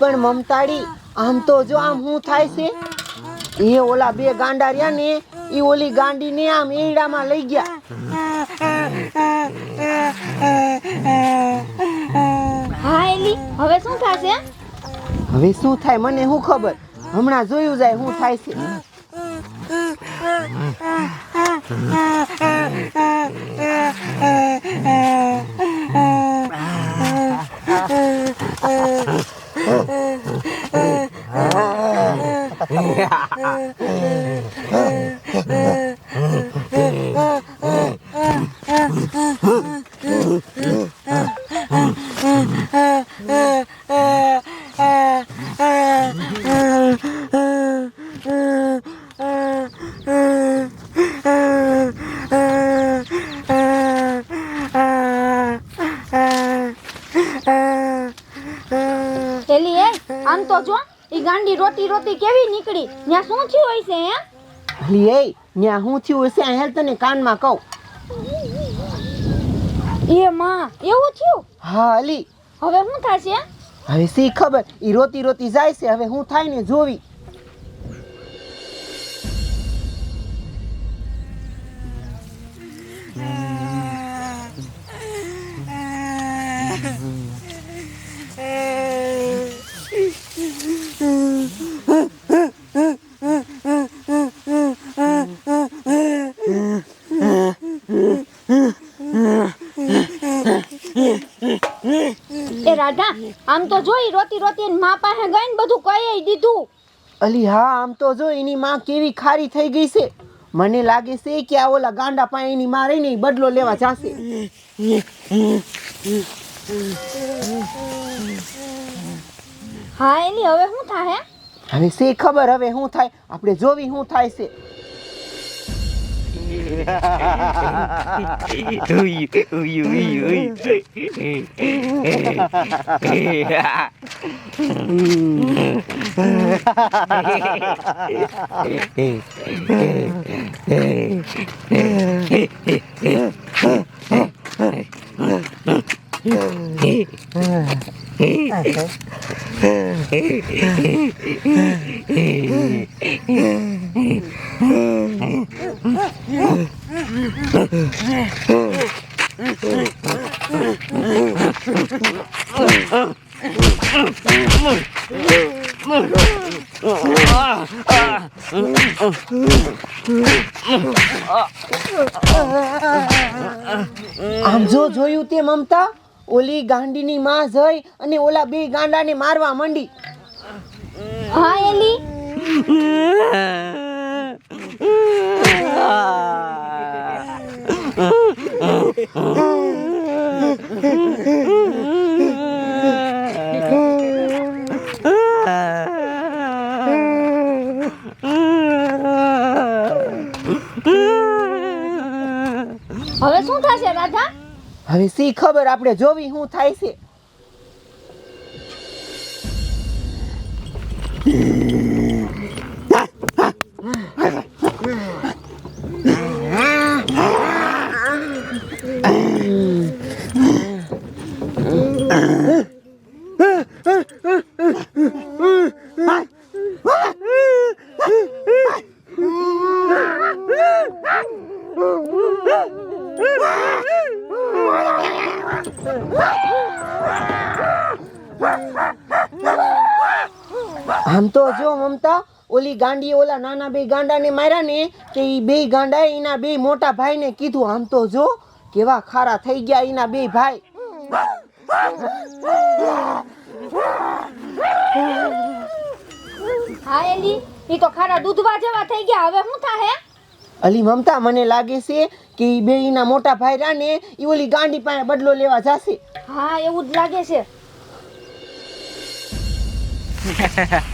પણ મમતાડી આમ તો જો આમ હું થાય છે? એ ઓલા બે ગાંડા રહ્યા ને એ ઓલી ગાંડીને આમ એડામાં લઈ ગયા. હા એલી હવે શું થશે? હવે શું થાય મને શું ખબર? હમણાં જોયું જાય શું થાય છે. એલી એ આમ તો જો. ઈ ગાંડી રોતી રોતી કેવી નીકળી? ત્યાં શું થયું હોય છે હે? અલી એ ન્યા શું થયું હશે હેલ તને કાનમાં કહું. એ માં એવું થયું? હા અલી હવે શું થશે? હવે સી ખબર? ઈ રોતી રોતી જાય છે હવે હું થાય ને જોવી. રાધા આમ તો જોઈ રોતી રોતી મા પાસે ગઈ ને બધું કહી દીધું. અલી હા આમ તો જો એની માં કેવી ખારી થઈ ગઈ છે. મને લાગે છે કે આ ઓલા ગાંડા પાસે એની માં રહીને બદલો લેવા જાશે. હા એની હવે શું થાય હવે શે ખબર હવે શું થાય. આપણે જોવી શું થાય છે. Ui, ui, ui, ui. આમ જો જોયું તે મમતા? ઓલી ગાંડીની માં જઈ અને ઓલા બે ગાંડાને મારવા માંડી. હા એલી? હવે હવે શી ખબર આપણે જોવી શું થાય છે? આમ ગાંડીએ ઓલા નાના બે ગાંડાને માર્યા ને કે ઈ બે ગાંડાએ એના બે મોટા ભાઈને કીધું આમ તો જો કેવા ખારા થઈ ગયા એના બે ભાઈ. હા એલી ઈ તો ખારા દૂધવા જેવા થઈ ગયા. હવે શું થાય અલી મમતા મને લાગે છે કે ઈ બે એના મોટા ભાઈ રાને ને ઈ ઓલી ગાંડી પાસે બદલો લેવા જશે. હા એવું જ લાગે છે.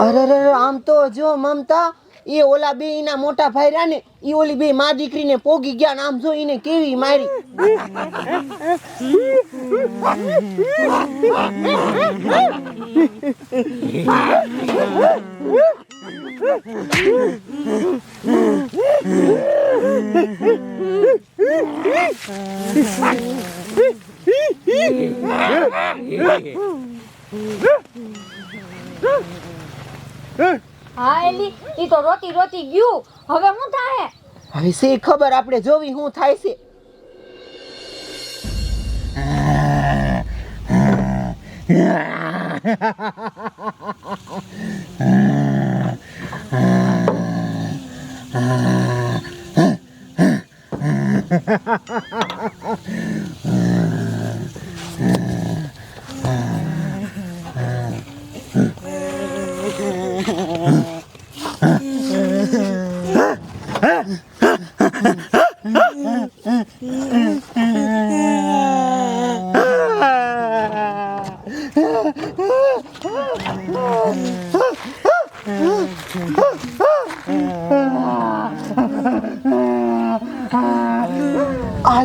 અરે અરે આમ તો જો મમતા, એ ઓલા બે એના મોટા ભાઈ ને એ ઓલી બે મા દીકરીને પોગી ગયા ને આમ જો એને કેવી મારી. હા એલી ઈ તો રોતી રોતી ગયું. હવે હું થાય? હવે સી ખબર આપણે જોવી શું થાય છે. Ha ha ha ha ha ha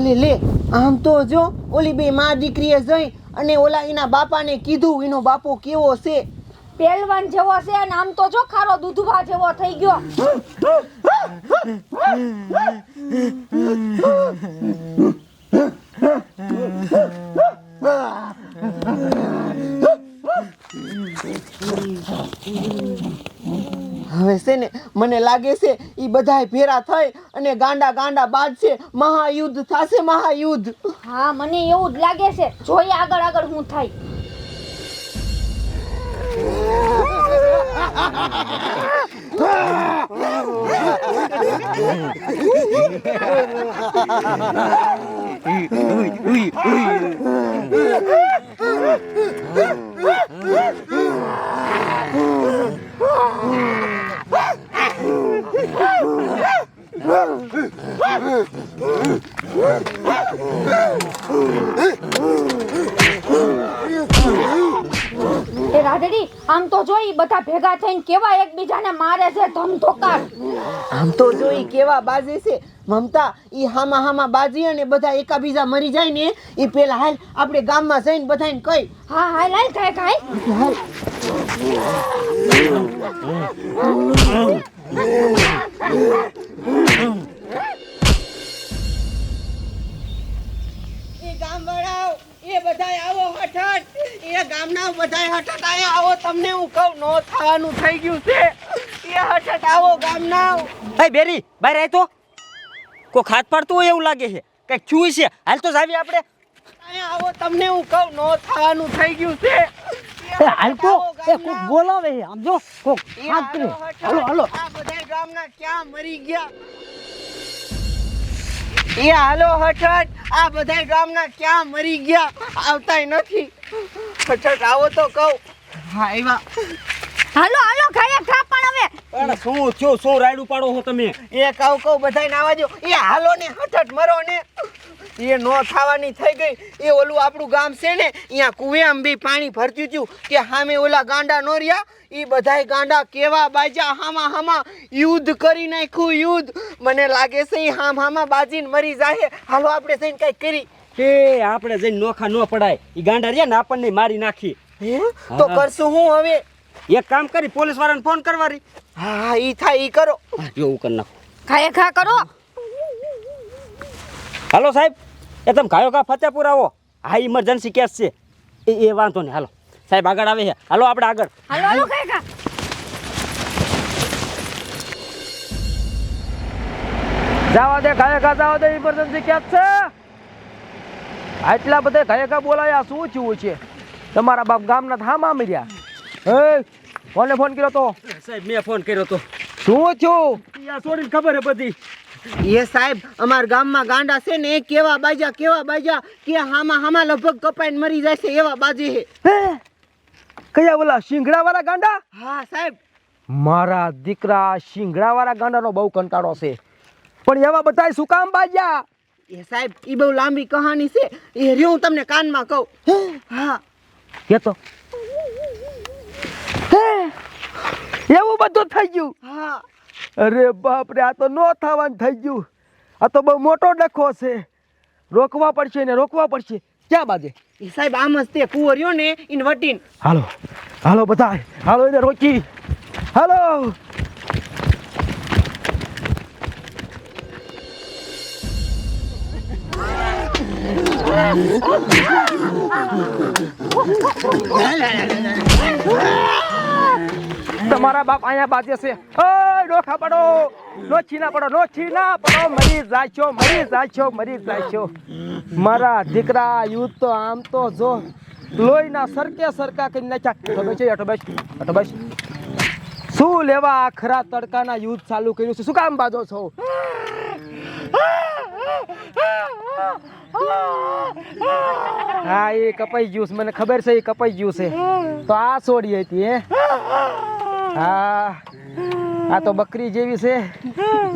લે લે આમ તો જો ઓલી બે મા દીકરીએ જઈ અને ઓલા એના બાપાને કીધું એનો બાપો કેવો છે પહેલવાન જેવો છે અને આમ તો જો ખારો દૂધવા જેવો થઈ ગયો છે ને મને લાગે છે એ બધાય ભેરા થઈ અને ગાંડા ગાંડા બાદ છે. મહાયુદ્ધ થશે મહાયુદ્ધ. હા મને એવું જ લાગે છે. જોઈએ આગળ આગળ હું થાય. એ રાધડી આમ તો જોઈ બધા ભેગા થઈને કેવા એકબીજાને મારે છે ધમધોકાર? આમ તો જોઈ કેવા બાજે છે. મમતા ઈ હામા હામા બાજી અને બધા એકાબીજા મરી જાય ને એ પેલા હાલ આપણે ગામમાં જઈને બધાને કઈ. હા હા લાલ ખાય ખાય હાલ એ બધાય આવો હઠટ એ ગામના બધાય હઠટ અહીંયા આવો તમને હું કહું નો થવાનું થઈ ગયું છે. એ હઠટ આવો ગામના એ બેરી બહાર આય તો. કો ખાત પડતું હોય એવું લાગે છે. કંઈક ચૂઈ છે હાલ તો જાવી આપણે. આવો તમને હું કહું નો થવાનું થઈ ગયું છે. એ હાલ તો એ કોક બોલાવે છે આમ જો કોક હાથ કરે. હાલો આ બધાય ગામના ક્યાં મરી ગયા? એ હાલો હઠટ આ બધાય ગામના ક્યાં મરી ગયા? આવતાય નથી. હઠટ આવો તો કહું. હા એવા હાલો હાલો ખાય ખા પણ હવે. પણ શું થયું શું રાયડું પાડો છો તમે? એ કહું કહું બધાય નાવા દો એ હાલો ને હઠટ મરો ને. એ નો થવાની થઈ ગઈ. એ ઓલું આપણું ગામ છે ને અહીંયા કુવેમ બી પાણી ભરતું હતું કે સામે ઓલા ગાંડા નો રહ્યા. એ બધાય ગાંડા કેવા બાજા હામા હામા. યુદ્ધ કરી નાખ્યું યુદ્ધ. મને લાગે છે એ હામ હામા બાજીને મરી જાય હાલો આપણે જઈને કંઈક કરી. હે આપણે જઈને નોખા ન પડાય. એ ગાંડા રહ્યા ને આપણને મારી નાખી. હે? તો કરશું હું હવે? એક કામ કરી પોલીસ વાળાને ફોન કરવાની હા હા એ થાય એ કરો. એવું કરી નાખો. ખાએ ખા કરો. હાલો સાહેબ એ તમે ગાયો કા ફતેપુર આવો. હા ઇમરજન્સી કેસ છે. એ એ વાંધો નહીં હાલો. સાહેબ આગળ આવે છે. હાલો આપણે આગળ. હાલો હાલો ખા જવા દે ગાયકા જવા દે ઇમરજન્સી કેસ છે. આટલા બધા ગાયકા બોલાયા શું થયું છે? તમારા બાપ ગામના થામા મર્યા હે કોને ફોન કર્યો તો? સાહેબ મેં ફોન કર્યો તો. શું થયું? યા છોડીને ખબર હે બધી. એ સાહેબ અમાર ગામમાં ગાંડા છે ને એ કેવા બાજા કેવા બાજા કે હામાં હામાં લગભગ કપાઈને મરી જાય છે એવા બાજે. હે? કયા ઓલા શિંગડા વાળા ગાંડા? હા સાહેબ. મારા દીકરા શિંગડા વાળા ગાંડાનો બહુ કંટાળો છે. પણ એવા બધા શું કામ બાજ્યા એ સાહેબ એ બહુ લાંબી કહાની છે. એ રહ્યો હું તમને કાનમાં કહું. હા? કેતો હે? એવું બધું થઈ ગયું? હા. અરે બાપ રે આ તો નો થવાનું થઈ ગયું. આ તો બહુ મોટો ડખો છે. રોકવા પડશે ને રોકવા પડશે. ક્યાં બાજે? એ સાહેબ આમ જ તે કુંવર્યો ને ઇન વટીન. હાલો હાલો બધા હાલો એને રોકી. હાલો. તમારા બાપ અહીંયા બાજે છે. ઓય ડોખા પડો નો છીના પડો, નો છીના પડો. મરી જાશો મરી જાશો મરી જાશો મારા દીકરા યુદ્ધ તો આમ તો જો લોહીના સરકે સરકા કરી નાખ્યા. અટો બેસ અટો બેસ અટો બેસ. શું લેવા આખરા તડકાના યુદ્ધ ચાલુ કર્યું છે? શું કામ બાજો છો? હા, એ કપાઈ ગયું મને ખબર છે, એ કપાઈ ગયું છે. તો આ છોડી હતી, હે? હા. આ તો બકરી જેવી છે.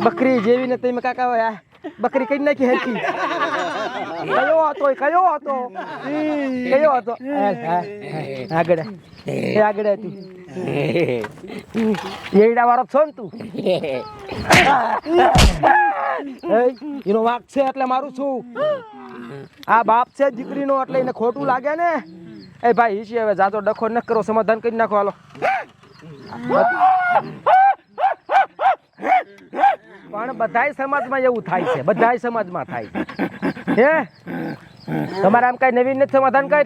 બકરી જેવી ને તમે કાકા હોય બકરી કઈ નાખી હેરકી કયો હતો કયો હતો? કયો હતો? આગળ એ આગળ હતી. એડા વાળો છો ને તું? એનો વાક છે એટલે મારું છું. આ બાપ છે દીકરીનો, એટલે એને ખોટું લાગે ને. એ ભાઈ છે હવે જાતો ડખો ન કરો, સમાધાન કરી નાખો, હાલો. પણ બધાય સમાજમાં એવું થાય છે, બધાય સમાજમાં થાય છે. હે? તમારે આમ કઈ નવીન નથી સમાધાન કઈ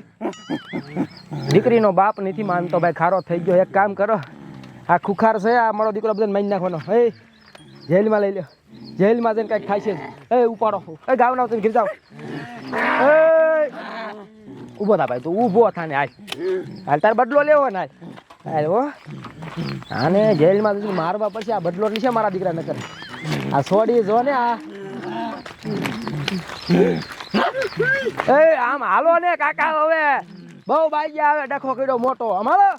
દીકરીનો બાપ નથી માનતો ભાઈ, ખારો થઈ ગયો. એક કામ કરો, આ ખુખાર છે, આ મારો દીકરો બધાને મારી નાખવાનો. હે? જેલમાં લઈ લો જેલમાં જઈને કંઈક થાય છે. એ, ઉપાડો. એ, ગાવ ના તમે ઘીર જાઓ. ઊભો થા ભાઈ તું, ઊભો થા ને હાલ. હાલ તાર બદલો લેવો ને હાલ. હાલ. આને જેલમાં જઈને મારવા પડશે આ બદલો છે મારા દીકરા નકર. કરે આ છોડી જો ને આ. એ, આમ હાલો ને કાકા હવે. બહુ બાઈ ગયા હવે ડખો કર્યો મોટો. આમ હાલો.